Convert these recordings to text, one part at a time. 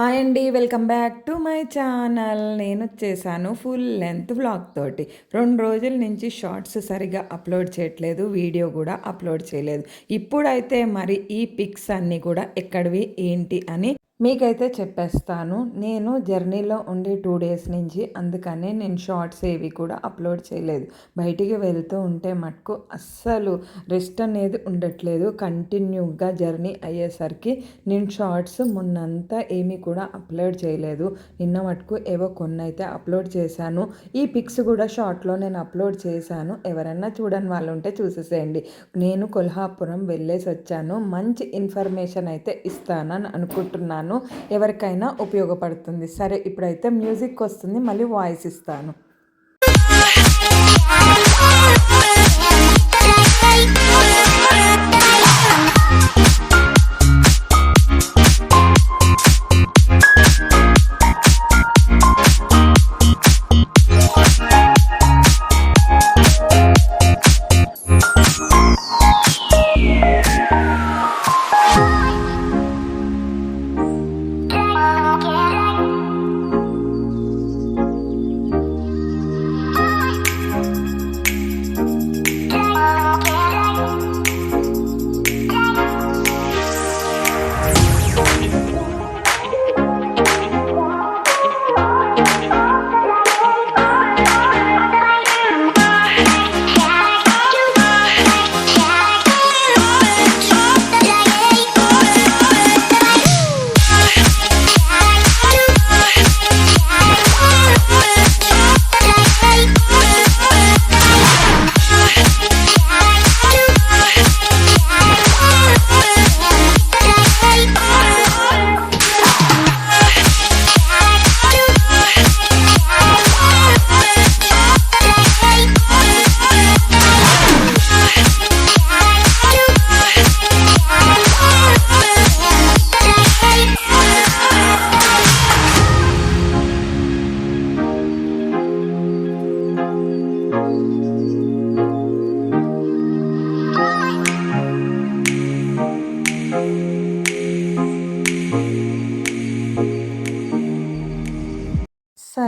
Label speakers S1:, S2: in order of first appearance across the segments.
S1: Hi అండి welcome back to my channel. నేను వచ్చేసాను ఫుల్ లెంత్ వ్లాగ్ తోటి. రెండు రోజుల నుంచి షార్ట్స్ సరిగా అప్లోడ్ చేయట్లేదు వీడియో కూడా అప్లోడ్ చేయలేదు. ఇప్పుడైతే మరి ఈ పిక్స్ అన్నీ కూడా ఎక్కడివి ఏంటి అని మీకైతే చెప్పేస్తాను. నేను జర్నీలో ఉండే టూ డేస్ నుంచి అందుకనే నేను షార్ట్స్ ఏవి కూడా అప్లోడ్ చేయలేదు. బయటికి వెళ్తూ ఉంటే మటుకు అస్సలు రెస్ట్ అనేది ఉండట్లేదు. కంటిన్యూగా జర్నీ అయ్యేసరికి నేను షార్ట్స్ మొన్నంతా ఏమీ కూడా అప్లోడ్ చేయలేదు. నిన్న మటుకు ఏవో కొన్ని అయితే అప్లోడ్ చేశాను. ఈ పిక్స్ కూడా షార్ట్లో నేను అప్లోడ్ చేశాను. ఎవరన్నా చూడని వాళ్ళు ఉంటే చూసేసేయండి. నేను కొల్హాపురం వెళ్ళేసి వచ్చాను మంచి ఇన్ఫర్మేషన్ అయితే ఇస్తానని అనుకుంటున్నాను. ఎవరికైనా ఉపయోగపడుతుంది. సరే ఇప్పుడైతే మ్యూజిక్ వస్తుంది మళ్ళీ వాయిస్ ఇస్తాను.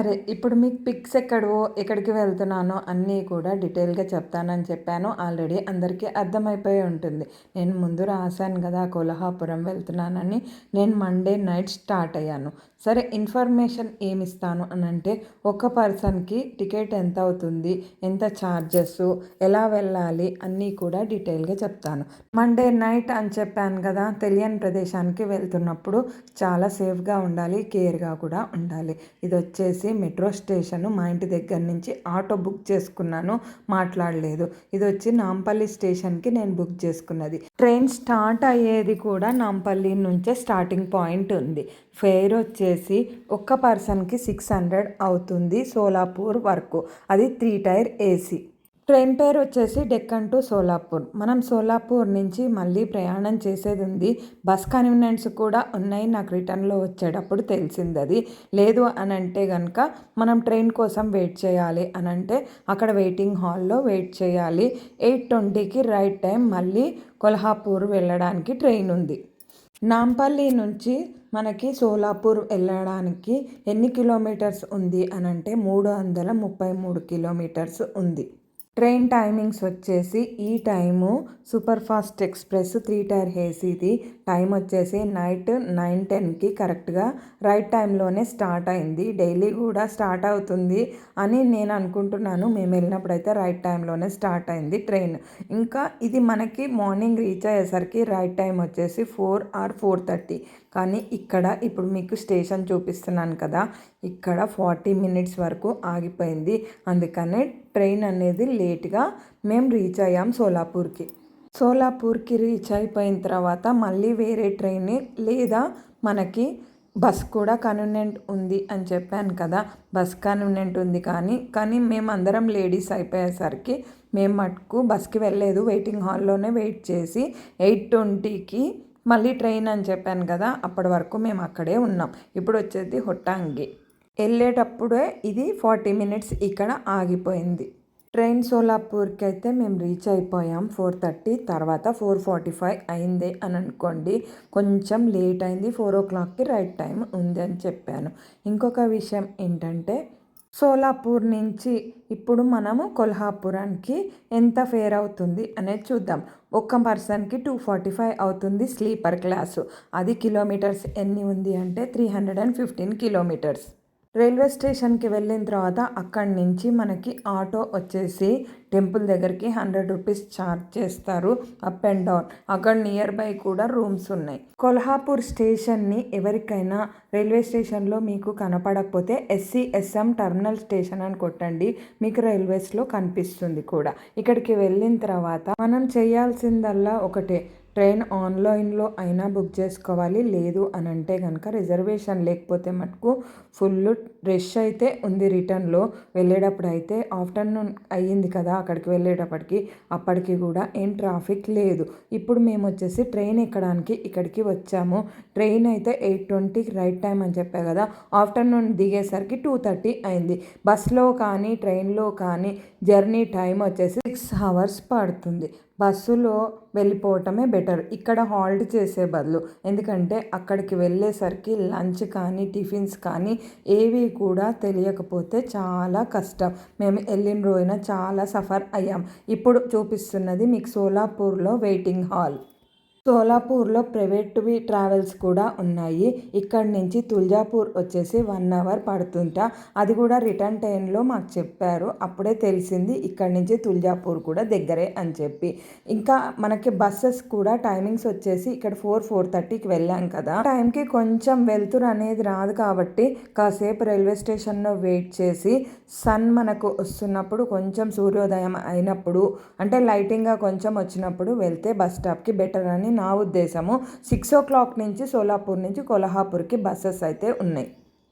S1: సరే ఇప్పుడు మీకు పిక్స్ ఎక్కడో ఎక్కడికి వెళ్తున్నానో అన్నీ కూడా డీటెయిల్గా చెప్తానని చెప్పాను. ఆల్రెడీ అందరికీ అర్థమైపోయి ఉంటుంది. నేను ముందు రాశాను కదా కొల్హాపురం వెళ్తున్నానని. నేను మండే నైట్ స్టార్ట్ అయ్యాను. సరే ఇన్ఫర్మేషన్ ఏమిస్తాను అని అంటే ఒక పర్సన్కి టికెట్ ఎంత అవుతుంది ఎంత ఛార్జెస్ ఎలా వెళ్ళాలి అన్నీ కూడా డీటెయిల్గా చెప్తాను. మండే నైట్ అని చెప్పాను కదా తెలియని ప్రదేశానికి వెళ్తున్నప్పుడు చాలా సేఫ్గా ఉండాలి కేర్గా కూడా ఉండాలి. ఇది వచ్చేసి మెట్రో స్టేషన్ మా ఇంటి దగ్గర నుంచి ఆటో బుక్ చేసుకున్నాను మాట్లాడలేదు. ఇది వచ్చి నాంపల్లి స్టేషన్కి నేను బుక్ చేసుకున్నది. ట్రైన్ స్టార్ట్ అయ్యేది కూడా నాంపల్లి నుంచే స్టార్టింగ్ పాయింట్ ఉంది. ఫేర్ వచ్చేసి ఒక్క పర్సన్కి సిక్స్ హండ్రెడ్ అవుతుంది సోలాపూర్ వరకు. అది త్రీ టైర్ ఏసీ. ట్రైన్ పేరు వచ్చేసి డెక్కన్ టు సోలాపూర్. మనం సోలాపూర్ నుంచి మళ్ళీ ప్రయాణం చేసేది ఉంది బస్ కన్వీనియన్స్ కూడా ఉన్నాయి నాకు రిటర్న్లో వచ్చేటప్పుడు తెలిసింది అది లేదు అని అంటే కనుక మనం ట్రైన్ కోసం వెయిట్ చేయాలి అని అంటే అక్కడ వెయిటింగ్ హాల్లో వెయిట్ చేయాలి. ఎయిట్ ట్వంటీకి రైట్ టైం మళ్ళీ కొల్హాపూర్ వెళ్ళడానికి ట్రైన్ ఉంది. నాంపల్లి నుంచి మనకి సోలాపూర్ వెళ్ళడానికి ఎన్ని కిలోమీటర్స్ ఉంది అని అంటే మూడు వందల ముప్పై మూడు కిలోమీటర్స్ ఉంది. ట్రైన్ టైమింగ్స్ వచ్చేసి ఈ time super fast express three tier ఏసీది time వచ్చేసి నైట్ నైన్ టెన్కి కరెక్ట్గా రైట్ టైంలోనే స్టార్ట్ అయింది. డైలీ కూడా స్టార్ట్ అవుతుంది అని నేను అనుకుంటున్నాను. మేము వెళ్ళినప్పుడు అయితే రైట్ టైంలోనే స్టార్ట్ అయింది ట్రైన్. ఇంకా ఇది మనకి మార్నింగ్ రీచ్ అయ్యేసరికి రైట్ టైం వచ్చేసి ఫోర్ ఆర్ ఫోర్ థర్టీ. కానీ ఇక్కడ ఇప్పుడు మీకు స్టేషన్ చూపిస్తున్నాను కదా ఇక్కడ ఫార్టీ మినిట్స్ వరకు ఆగిపోయింది. అందుకనే ట్రైన్ అనేది లేట్గా మేము రీచ్ అయ్యాం సోలాపూర్కి. సోలాపూర్కి రీచ్ అయిపోయిన తర్వాత మళ్ళీ వేరే ట్రైన్ లేదా మనకి బస్ కూడా కన్వీనియంట్ ఉంది అని చెప్పాను కదా బస్ కన్వీనియంట్ ఉంది కానీ కానీ మేము అందరం లేడీస్ అయిపోయేసరికి మేము మటుకు బస్కి వెళ్ళలేదు. వెయిటింగ్ హాల్లోనే వెయిట్ చేసి ఎయిట్ ట్వంటీకి మళ్ళీ ట్రైన్ అని చెప్పాను కదా అప్పటి వరకు మేము అక్కడే ఉన్నాం. ఇప్పుడు వచ్చేది హొట్టాంగి. వెళ్ళేటప్పుడే ఇది ఫార్టీ మినిట్స్ ఇక్కడ ఆగిపోయింది. ట్రైన్ సోలాపూర్కి అయితే మేము రీచ్ అయిపోయాం. ఫోర్ థర్టీ తర్వాత ఫోర్ ఫార్టీ ఫైవ్ అయింది అని అనుకోండి కొంచెం లేట్ అయింది. ఫోర్ ఓ క్లాక్కి రైట్ టైం ఉంది అని చెప్పాను. ఇంకొక విషయం ఏంటంటే సోలాపూర్ నుంచి ఇప్పుడు మనము కొల్హాపురానికి ఎంత ఫేర్ అవుతుంది అనేది చూద్దాం. ఒక్క పర్సన్కి టూ ఫార్టీ ఫైవ్ అవుతుంది స్లీపర్ క్లాసు. అది కిలోమీటర్స్ ఎన్ని ఉంది అంటే three hundred and fifteen kilometres. Railway స్టేషన్కి వెళ్ళిన తర్వాత అక్కడి నుంచి మనకి ఆటో వచ్చేసి టెంపుల్ దగ్గరికి హండ్రెడ్ రూపీస్ ఛార్జ్ చేస్తారు అప్ అండ్ డౌన్. అక్కడ నియర్ బై కూడా రూమ్స్ ఉన్నాయి. కొల్హాపూర్ స్టేషన్ని ఎవరికైనా రైల్వే స్టేషన్లో మీకు కనపడకపోతే ఎస్సీ ఎస్ఎం టర్మినల్ స్టేషన్ అని కొట్టండి. మీకు రైల్వేస్లో కనిపిస్తుంది కూడా. ఇక్కడికి వెళ్ళిన తర్వాత మనం చేయాల్సిందల్లా ఒకటే. ట్రైన్ ఆన్లైన్లో అయినా బుక్ చేసుకోవాలి. లేదు అని అంటే కనుక రిజర్వేషన్ లేకపోతే మటుకు ఫుల్ రష్ అయితే ఉంది రిటర్న్లో. వెళ్ళేటప్పుడు అయితే ఆఫ్టర్నూన్ అయ్యింది కదా అక్కడికి వెళ్ళేటప్పటికి అప్పటికి కూడా ఏం ట్రాఫిక్ లేదు. ఇప్పుడు మేము వచ్చేసి ట్రైన్ ఎక్కడానికి ఇక్కడికి వచ్చాము. ట్రైన్ అయితే ఎయిట్ ట్వంటీకి రైట్ టైం అని చెప్పా కదా ఆఫ్టర్నూన్ దిగేసరికి టూ థర్టీ అయింది. బస్లో కానీ ట్రైన్లో కానీ జర్నీ టైం వచ్చేసి సిక్స్ అవర్స్ పడుతుంది. బస్సులో వెళ్ళిపోవటమే బెటర్. ఇక్కడ హాల్ట్ చేసే బదులు. ఎందుకంటే అక్కడికి వెళ్ళేసరికి లంచ్ కానీ టిఫిన్స్ కానీ ఏవి కూడా తెలియకపోతే చాలా కష్టం. మేము వెళ్ళిన రోజున చాలా సఫర్ అయ్యాం. ఇప్పుడు చూపిస్తున్నది మీకు సోలాపూర్లో వెయిటింగ్ హాల్. సోలాపూర్లో ప్రైవేట్వి ట్రావెల్స్ కూడా ఉన్నాయి. ఇక్కడి నుంచి తుల్జాపూర్ వచ్చేసి వన్ అవర్ పడుతుంట. అది కూడా రిటర్న్ టైంలో మాకు చెప్పారు. అప్పుడే తెలిసింది ఇక్కడ నుంచి తుల్జాపూర్ కూడా దగ్గరే అని చెప్పి. ఇంకా మనకి బస్సెస్ కూడా టైమింగ్స్ వచ్చేసి ఇక్కడ ఫోర్ ఫోర్ థర్టీకి వెళ్ళాం కదా. టైంకి కొంచెం వెళ్తురు అనేది రాదు కాబట్టి కాసేపు రైల్వే స్టేషన్లో వెయిట్ చేసి సన్ మనకు వస్తున్నప్పుడు కొంచెం సూర్యోదయం అయినప్పుడు అంటే లైటింగ్గా కొంచెం వచ్చినప్పుడు వెళ్తే బస్ స్టాప్కి బెటర్ అని నా ఉద్దేశము. సిక్స్ ఓ క్లాక్ నుంచి సోలాపూర్ నుంచి కొల్హాపూర్కి బస్సెస్ అయితే ఉన్నాయి.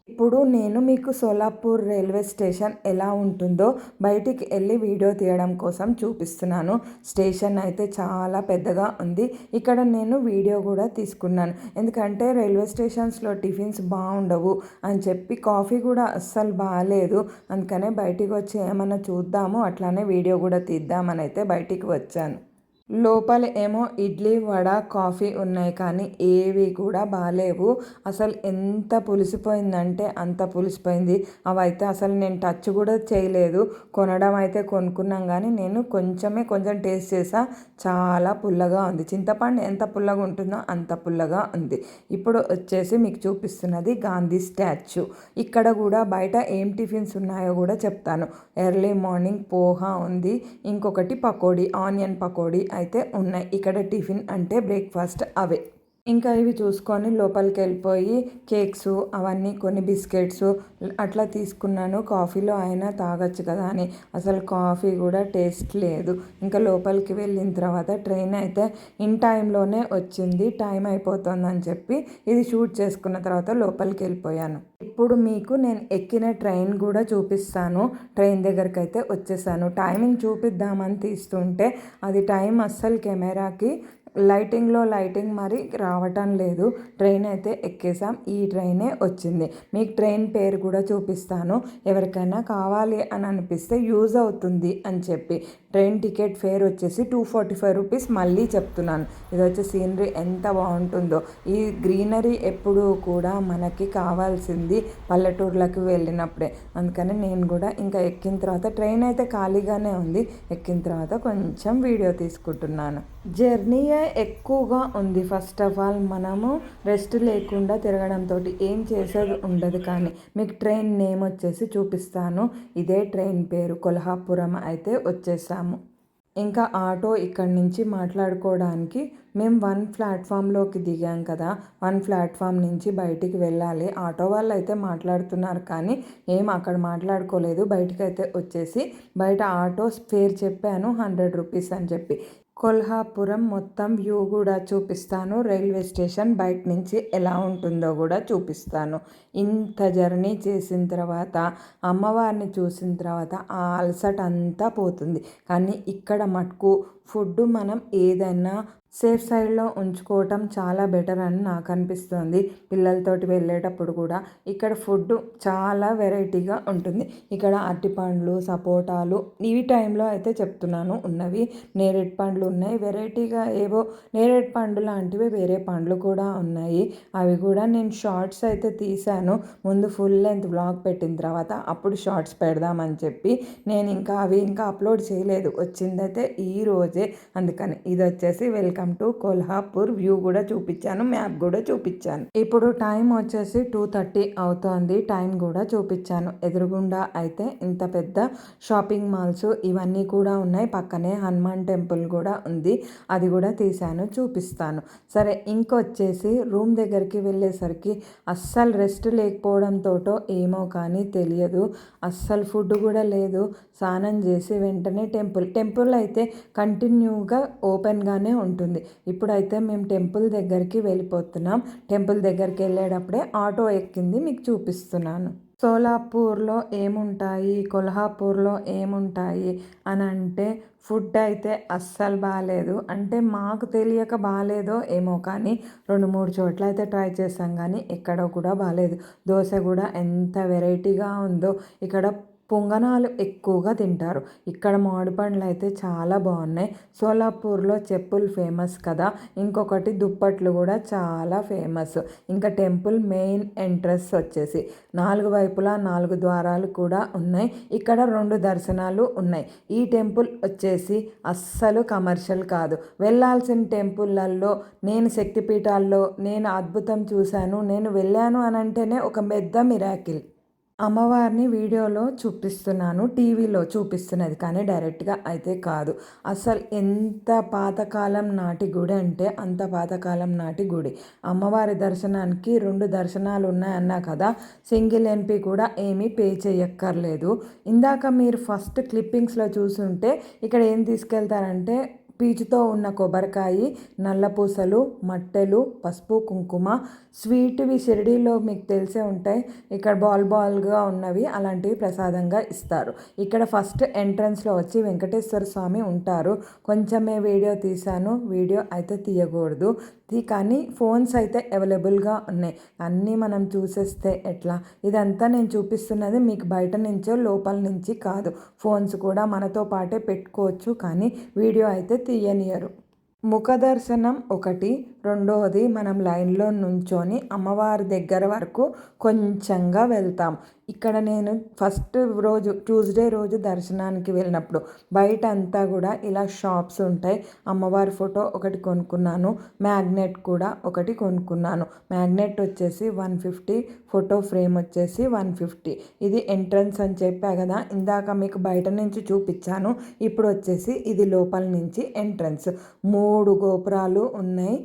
S1: ఇప్పుడు నేను మీకు సోలాపూర్ రైల్వే స్టేషన్ ఎలా ఉంటుందో బయటికి వెళ్ళి వీడియో తీయడం కోసం చూపిస్తున్నాను. స్టేషన్ అయితే చాలా పెద్దగా ఉంది. ఇక్కడ నేను వీడియో కూడా తీసుకున్నాను. ఎందుకంటే రైల్వే స్టేషన్స్లో టిఫిన్స్ బాగుండవు అని చెప్పి కాఫీ కూడా అస్సలు బాగాలేదు. అందుకనే బయటికి వచ్చి ఏమైనా చూద్దాము అట్లానే వీడియో కూడా తీద్దామని అయితే బయటికి వచ్చాను. లోపల ఏమో ఇడ్లీ వడ కాఫీ ఉన్నాయి కానీ ఏవి కూడా బాగాలేవు. అసలు ఎంత పులిసిపోయిందంటే అంత పులిసిపోయింది. అవైతే అసలు నేను టచ్ కూడా చేయలేదు. కొనడం అయితే కొనుక్కున్నాం కానీ నేను కొంచెమే కొంచెం టేస్ట్ చేసా. చాలా పుల్లగా ఉంది. చింతపండు ఎంత పుల్లగా ఉంటుందో అంత పుల్లగా ఉంది. ఇప్పుడు వచ్చేసి మీకు చూపిస్తున్నది గాంధీ స్టాచ్యూ. ఇక్కడ కూడా బయట ఏం టిఫిన్స్ ఉన్నాయో కూడా చెప్తాను. ఎర్లీ మార్నింగ్ పోహా ఉంది. ఇంకొకటి పకోడీ ఆనియన్ పకోడీ అయితే ఉన్నాయి. ఇక్కడ టిఫిన్ అంటే బ్రేక్ఫాస్ట్ అవే. ఇంకా ఇవి చూసుకొని లోపలికి వెళ్ళిపోయి కేక్స్ అవన్నీ కొన్ని బిస్కెట్స్ అట్లా తీసుకున్నాను. కాఫీలో అయినా తాగొచ్చు కదా అని. అసలు కాఫీ కూడా టేస్ట్ లేదు. ఇంకా లోపలికి వెళ్ళిన తర్వాత ట్రైన్ అయితే ఇన్ టైంలోనే వచ్చింది. టైం అయిపోతుందని చెప్పి ఇది షూట్ చేసుకున్న తర్వాత లోపలికి వెళ్ళిపోయాను ఇప్పుడు మీకు నేను ఎక్కిన ట్రైన్ కూడా చూపిస్తాను. ట్రైన్ దగ్గరికి అయితే వచ్చేసాను. టైమింగ్ చూపిద్దామని తీస్తుంటే అది టైం అస్సలు కెమెరాకి లైటింగ్లో లైటింగ్ మరి రావటం లేదు. ట్రైన్ అయితే ఎక్కేసాం ఈ ట్రైనే వచ్చింది. మీకు ట్రైన్ పేరు కూడా చూపిస్తాను. ఎవరికైనా కావాలి అని అనిపిస్తే యూజ్ అవుతుంది అని చెప్పి. ట్రైన్ టికెట్ ఫేర్ వచ్చేసి టూ ఫార్టీ ఫైవ్ రూపీస్ మళ్ళీ చెప్తున్నాను. ఇది వచ్చే సీనరీ ఎంత బాగుంటుందో. ఈ గ్రీనరీ ఎప్పుడూ కూడా మనకి కావాల్సింది పల్లెటూర్లకు వెళ్ళినప్పుడే. అందుకని నేను కూడా ఇంకా ఎక్కిన తర్వాత ట్రైన్ అయితే ఖాళీగానే ఉంది. ఎక్కిన తర్వాత కొంచెం వీడియో తీసుకుంటున్నాను. జర్నీయే ఎక్కువగా ఉంది ఫస్ట్ ఆఫ్ ఆల్ మనము రెస్ట్ లేకుండా తిరగడంతో ఏం చేసేది ఉండదు కానీ మీకు ట్రైన్ నేమ్ వచ్చేసి చూపిస్తాను. ఇదే ట్రైన్ పేరు. కొల్హాపురం అయితే వచ్చేసాము. ఇంకా ఆటో ఇక్కడి నుంచి మాట్లాడుకోవడానికి మేము వన్ ప్లాట్ఫామ్లోకి దిగాం కదా. వన్ ప్లాట్ఫామ్ నుంచి బయటికి వెళ్ళాలి. ఆటో వాళ్ళు అయితే మాట్లాడుతున్నారు కానీ ఏం అక్కడ మాట్లాడుకోలేదు. బయటకు అయితే వచ్చేసి బయట ఆటో ఫేర్ చెప్పాను. హండ్రెడ్ రూపీస్ అని చెప్పి. కొల్హాపురం మొత్తం వ్యూ కూడా చూపిస్తాను. రైల్వే స్టేషన్ బయట నుంచి ఎలా ఉంటుందో కూడా చూపిస్తాను. ఇంత జర్నీ చేసిన తర్వాత అమ్మవారిని చూసిన తర్వాత ఆ అలసట అంతా పోతుంది. కానీ ఇక్కడ మటుకు ఫుడ్ మనం ఏదైనా సేఫ్ సైడ్లో ఉంచుకోవటం చాలా బెటర్ అని నాకు అనిపిస్తుంది పిల్లలతోటి వెళ్ళేటప్పుడు కూడా ఇక్కడ ఫుడ్ చాలా వెరైటీగా ఉంటుంది. ఇక్కడ అరటిపండ్లు సపోటాలు ఈ టైంలో అయితే చెప్తున్నాను ఉన్నవి. నేరేడు పండ్లు ఉన్నాయి. వెరైటీగా ఏవో నేరేడు పండు లాంటివి వేరే పండ్లు కూడా ఉన్నాయి. అవి కూడా నేను షార్ట్స్ అయితే తీశాను. ముందు ఫుల్ లెంత్ బ్లాగ్ పెట్టిన తర్వాత అప్పుడు షార్ట్స్ పెడదామని చెప్పి నేను ఇంకా అవి ఇంకా అప్లోడ్ చేయలేదు. వచ్చిందైతే ఈ రోజే. అందుకని ఇది వచ్చేసి వెల్కమ్ టు కొల్హాపూర్. వ్యూ కూడా చూపించాను మ్యాప్ కూడా చూపించాను. ఇప్పుడు టైం వచ్చేసి టూ థర్టీ అవుతోంది. టైం కూడా చూపించాను. ఎదురుగుండా అయితే ఇంత పెద్ద షాపింగ్ మాల్స్ ఇవన్నీ కూడా ఉన్నాయి. పక్కనే హనుమాన్ టెంపుల్ కూడా ఉంది. అది కూడా తీశాను చూపిస్తాను. సరే ఇంకొచ్చేసి రూమ్ దగ్గరికి వెళ్ళేసరికి అస్సలు రెస్ట్ లేకపోవడంతో ఏమో కానీ తెలియదు. అస్సలు ఫుడ్ కూడా లేదు. స్నానం చేసి వెంటనే టెంపుల్ టెంపుల్ అయితే కంటిన్యూగా ఓపెన్గానే ఉంటుంది. ఇప్పుడైతే మేము టెంపుల్ దగ్గరికి వెళ్ళిపోతున్నాం. టెంపుల్ దగ్గరికి వెళ్ళేటప్పుడే ఆటో ఎక్కింది మీకు చూపిస్తున్నాను. సోలాపూర్లో ఏముంటాయి? కొల్హాపూర్లో ఏముంటాయి? అని అంటే ఫుడ్ అయితే అస్సలు బాగాలేదు అంటే మాకు తెలియక బాగాలేదో ఏమో కానీ రెండు మూడు చోట్ల అయితే ట్రై చేసాం కానీ ఎక్కడో కూడా బాగాలేదు దోశ కూడా ఎంత వెరైటీగా ఉందో. ఇక్కడ పొంగనాలు ఎక్కువగా తింటారు. ఇక్కడ మామిడి పండ్లు అయితే చాలా బాగున్నాయి. సోలాపూర్లో చెప్పులు ఫేమస్ కదా. ఇంకొకటి దుప్పట్లు కూడా చాలా ఫేమస్. ఇంకా టెంపుల్ మెయిన్ ఎంట్రన్స్ వచ్చేసి నాలుగు వైపులా నాలుగు ద్వారాలు కూడా ఉన్నాయి. ఇక్కడ రెండు దర్శనాలు ఉన్నాయి. ఈ టెంపుల్ వచ్చేసి అస్సలు కమర్షియల్ కాదు. వెళ్ళాల్సిన టెంపుల్లలో నేను శక్తిపీఠాల్లో నేను అద్భుతం చూశాను. నేను వెళ్ళాను అని అంటేనే ఒక పెద్ద మిరాకిల్. అమ్మవారిని వీడియోలో చూపిస్తున్నాను టీవీలో చూపిస్తున్నది. కానీ డైరెక్ట్గా అయితే కాదు. అసలు ఎంత పాతకాలం నాటి గుడి అంటే అంత పాతకాలం నాటి గుడి. అమ్మవారి దర్శనానికి రెండు దర్శనాలు ఉన్నాయన్నా కదా సింగిల్ ఎన్పి కూడా ఏమీ పే చేయక్కర్లేదు. ఇందాక మీరు ఫస్ట్ క్లిప్పింగ్స్లో చూసుంటే ఇక్కడ ఏం తీసుకెళ్తారంటే పీచుతో ఉన్న కొబ్బరికాయ నల్లపూసలు మట్టెలు పసుపు కుంకుమ స్వీట్వి షిరిడీలో మీకు తెలిసే ఉంటాయి. ఇక్కడ బాల్ బాల్గా ఉన్నవి అలాంటివి ప్రసాదంగా ఇస్తారు. ఇక్కడ ఫస్ట్ ఎంట్రన్స్లో వచ్చి వెంకటేశ్వర స్వామి ఉంటారు. కొంచెమే వీడియో తీశాను వీడియో అయితే తీయకూడదు. కానీ ఫోన్స్ అయితే అవైలబుల్గా ఉన్నాయి. అన్నీ మనం చూసేస్తే ఎట్లా? ఇదంతా నేను చూపిస్తున్నది మీకు బయట నుంచో లోపల నుంచి కాదు. ఫోన్స్ కూడా మనతో పాటే పెట్టుకోవచ్చు. కానీ వీడియో అయితే తీయనియరు. ముఖ దర్శనం ఒకటి రెండవది మనం లైన్లో నుంచొని అమ్మవారి దగ్గర వరకు కొంచెంగా వెళ్తాం. ఇక్కడ నేను ఫస్ట్ రోజు ట్యూస్డే రోజు దర్శనానికి వెళ్ళినప్పుడు బయట అంతా కూడా ఇలా షాప్స్ ఉంటాయి. అమ్మవారి ఫోటో ఒకటి కొనుక్కున్నాను. మ్యాగ్నెట్ కూడా ఒకటి కొనుక్కున్నాను. మ్యాగ్నెట్ వచ్చేసి వన్ ఫిఫ్టీ ఫోటో ఫ్రేమ్ వచ్చేసి వన్ ఫిఫ్టీ. ఇది ఎంట్రన్స్ అని చెప్పా కదా ఇందాక మీకు బయట నుంచి చూపించాను. ఇప్పుడు వచ్చేసి ఇది లోపల నుంచి ఎంట్రన్స్. మూడు గోపురాలు ఉన్నాయి.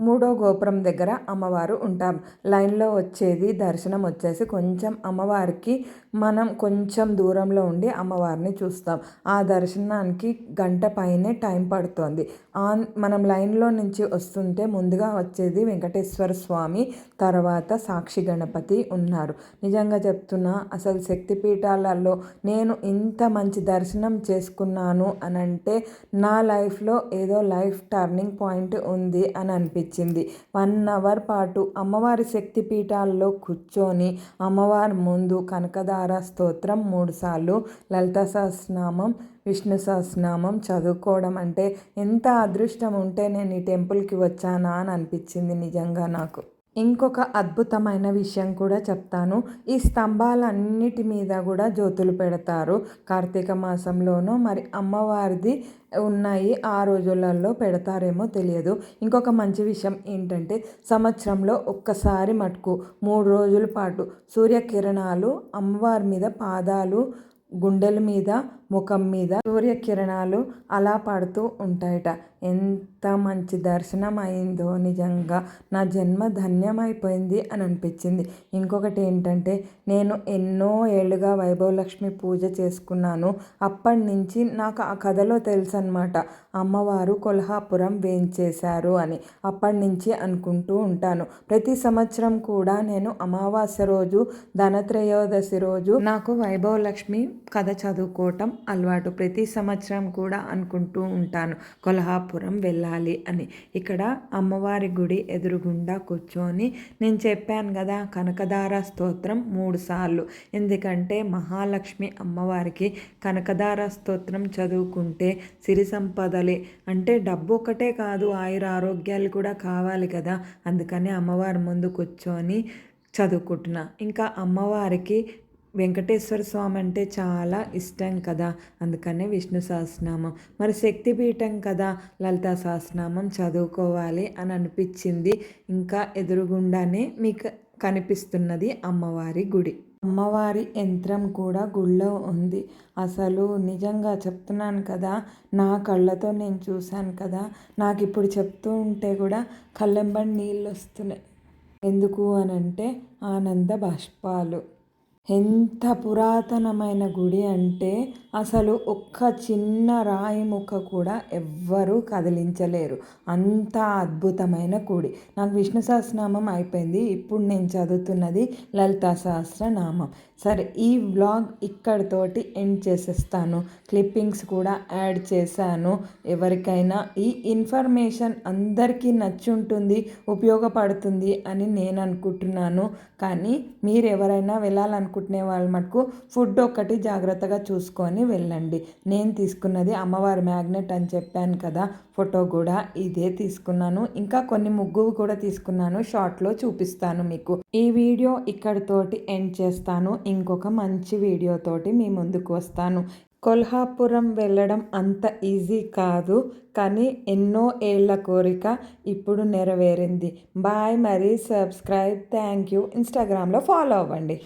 S1: మూడో గోపురం దగ్గర అమ్మవారు ఉంటాం. లైన్లో వచ్చేది దర్శనం వచ్చేసి కొంచెం అమ్మవారికి మనం కొంచెం దూరంలో ఉండి అమ్మవారిని చూస్తాం. ఆ దర్శనానికి గంట పైనే టైం పడుతుంది. ఆన్ మనం లైన్లో నుంచి వస్తుంటే ముందుగా వచ్చేది వెంకటేశ్వర స్వామి తర్వాత సాక్షి గణపతి ఉన్నారు. నిజంగా చెప్తున్నా అసలు శక్తిపీఠాలలో నేను ఇంత మంచి దర్శనం చేసుకున్నాను అనంటే నా లైఫ్లో ఏదో లైఫ్ టర్నింగ్ పాయింట్ ఉంది అని అనిపించింది. ఇచ్చింది. వన్ అవర్ పాటు అమ్మవారి శక్తి పీఠాల్లో కూర్చొని అమ్మవారి ముందు కనకదార స్తోత్రం మూడుసార్లు లలిత సహస్రనామం విష్ణు సహస్రనామం చదువుకోవడం అంటే ఎంత అదృష్టం ఉంటే నేను ఈ టెంపుల్కి వచ్చానా అని అనిపించింది నిజంగా నాకు. ఇంకొక అద్భుతమైన విషయం కూడా చెప్తాను. ఈ స్తంభాలన్నిటి మీద కూడా జ్యోతులు పెడతారు. కార్తీక మాసంలోనూ మరి అమ్మవారిది ఉన్నాయి. ఆ రోజులలో పెడతారేమో తెలియదు. ఇంకొక మంచి విషయం ఏంటంటే సంవత్సరంలో ఒక్కసారి మటుకు మూడు రోజుల పాటు సూర్యకిరణాలు అమ్మవారి మీద పాదాలు గుండెల మీద ముఖం మీద సూర్యకిరణాలు అలా పడుతూ ఉంటాయట. ఎంత మంచి దర్శనం అయిందో నిజంగా. నా జన్మ ధన్యమైపోయింది అని అనిపించింది ఇంకొకటి ఏంటంటే నేను ఎన్నో ఏళ్ళుగా వైభవలక్ష్మి పూజ చేసుకున్నాను. అప్పటి నుంచి నాకు ఆ కథలో తెలుసు అనమాట అమ్మవారు కొల్హాపురం వేయించేశారు అని. అప్పటి నుంచి అనుకుంటూ ఉంటాను. ప్రతి సంవత్సరం కూడా నేను అమావాస్య రోజు ధనత్రయోదశి రోజు నాకు వైభవలక్ష్మి కథ చదువుకోవటం అలవాటు ప్రతి సంవత్సరం కూడా అనుకుంటూ ఉంటాను. కొల్హాపురం వెళ్ళాలి అని. ఇక్కడ అమ్మవారి గుడి ఎదురుగుండా కూర్చొని నేను చెప్పాను కదా కనకదార స్తోత్రం మూడు సార్లు. ఎందుకంటే మహాలక్ష్మి అమ్మవారికి కనకదార స్తోత్రం చదువుకుంటే సిరి సంపదలే. అంటే డబ్బు ఒకటే కాదు ఆయుర ఆరోగ్యాలు కూడా కావాలి కదా. అందుకని అమ్మవారి ముందు కూర్చొని చదువుకుంటున్నా. ఇంకా అమ్మవారికి వెంకటేశ్వర స్వామి అంటే చాలా ఇష్టం కదా. అందుకనే విష్ణు సహస్రనామం. మరి శక్తిపీఠం కదా లలితా సహస్రనామం చదువుకోవాలి అని అనిపించింది. ఇంకా ఎదురుగుండానే మీకు కనిపిస్తున్నది అమ్మవారి గుడి. అమ్మవారి యంత్రం కూడా గుళ్ళో ఉంది. అసలు నిజంగా చెప్తున్నాను కదా నా కళ్ళతో నేను చూశాను కదా. నాకు ఇప్పుడు చెప్తూ ఉంటే కూడా కళ్ళెంబడి నీళ్ళు వస్తున్నాయి. ఎందుకు అని అంటే ఆనంద బాష్పాలు. ఎంత పురాతనమైన గుడి అంటే అసలు ఒక్క చిన్న రాయి ముక్క కూడా ఎవ్వరూ కదిలించలేరు. అంత అద్భుతమైన కూడి. నాకు విష్ణు సహస్రనామం అయిపోయింది. ఇప్పుడు నేను చదువుతున్నది లలితా సహస్రనామం. సరే ఈ వ్లాగ్ ఇక్కడితోటి ఎండ్ చేసేస్తాను. క్లిప్పింగ్స్ కూడా యాడ్ చేశాను. ఎవరికైనా ఈ ఇన్ఫర్మేషన్ అందరికీ నచ్చుంటుంది ఉపయోగపడుతుంది అని నేను అనుకుంటున్నాను. కానీ మీరు ఎవరైనా వెళ్ళాలనుకుంటునే వాళ్ళ మటుకు ఫుడ్ ఒక్కటి జాగ్రత్తగా చూసుకొని వెళ్ళండి. నేను తీసుకున్నది అమ్మవారి మ్యాగ్నెట్ అని చెప్పాను కదా ఫోటో కూడా ఇదే తీసుకున్నాను. ఇంకా కొన్ని ముగ్గు కూడా తీసుకున్నాను షార్ట్లో చూపిస్తాను మీకు. ఈ వీడియో ఇక్కడితోటి ఎండ్ చేస్తాను. ఇంకొక మంచి వీడియోతోటి మీ ముందుకు వస్తాను. కొల్హాపురం వెళ్ళడం అంత ఈజీ కాదు కానీ ఎన్నో ఏళ్ళ కోరిక ఇప్పుడు నెరవేరింది. బాయ్ మరి సబ్స్క్రైబ్ థ్యాంక్ యూ. ఇన్స్టాగ్రామ్లో ఫాలో అవ్వండి.